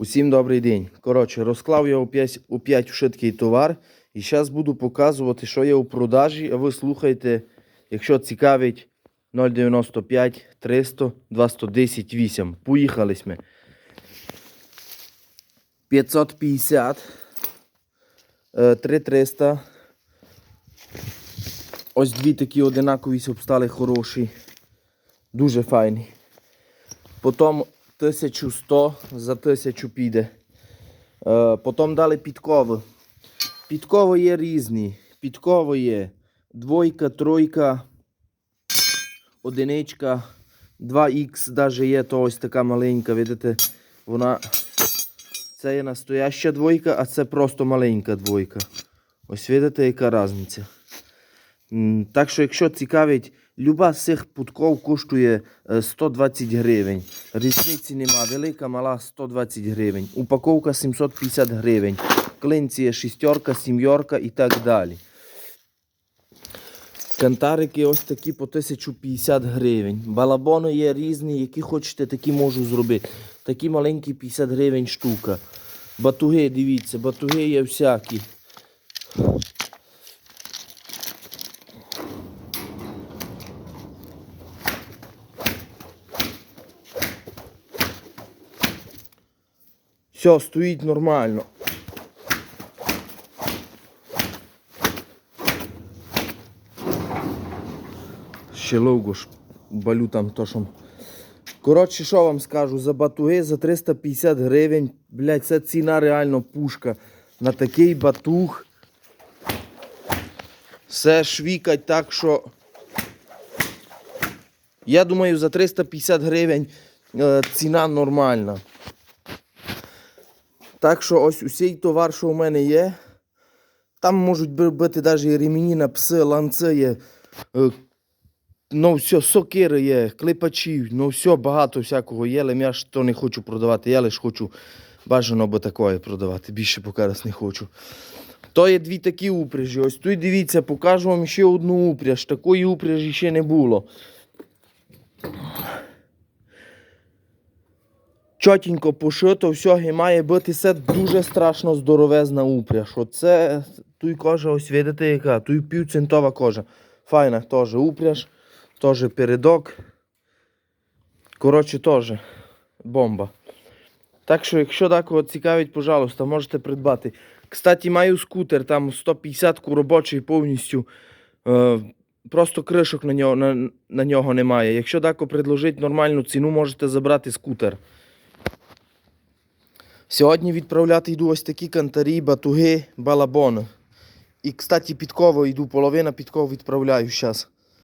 Усім добрий день. Коротше, розклав я у 5, у 5 швидкий товар. І зараз буду показувати, що є у продажі. А ви слухайте, якщо цікавить 095 300 210 8. Поїхались ми. 550 е, 3300. Ось дві такі одинакові обстали хороші. Дуже файні. Потім 1100 за 1000 піде. Е, потім дали підкови. Підкови є різні. Підкови є двойка, тройка, одиничка, 2х навіть є, то ось така маленька, видите, вона. Це є настояща двойка, а це просто маленька двойка. Ось видите, яка різниця. Так що, якщо цікавить, люба з цих путков коштує е, 120 гривень. Різниці нема. Велика, мала 120 гривень. Упаковка 750 гривень. Клинці є шістерка, сім'йорка і так далі. Кантарики ось такі по 1050 гривень. Балабони є різні, які хочете, такі можу зробити. Такі маленькі 50 гривень штука. Батуги, дивіться, батуги є всякі. Все, стоїть нормально. Ще ловго ж балю там то що. Коротше, що вам скажу, за батуги за 350 гривень, блядь, це ціна реально пушка. На такий батуг. Все швікать так, що. Я думаю, за 350 гривень е, ціна нормальна. Так що ось усій товар, що у мене є. Там можуть би- бути навіть ремені на пси, ланци є. е, Ну, все, сокири є, клепачі, ну все, багато всякого є, але я ж то не хочу продавати, я лише хочу бажано би такое продавати. Більше поки раз не хочу. То є дві такі упряжі. Ось тут дивіться, покажу вам ще одну упряж. Такої упряжі ще не було. Чотенько пошито, все, і має бути це дуже страшно здоровезна упряж. Оце тут кожа, ось видите, яка, тут півцентова кожа. Файна теж упряж, теж передок. Коротше, теж бомба. Так що, якщо такого цікавить, пожалуйста, можете придбати. Кстати, маю скутер, там 150 робочий повністю. Е, просто кришок на нього, на, на нього немає. Якщо тако предложить нормальну ціну, можете забрати скутер. Сьогодні відправляти йду ось такі кантарі, батуги, балабон. І, кстати, підкову йду, половина підков відправляю зараз.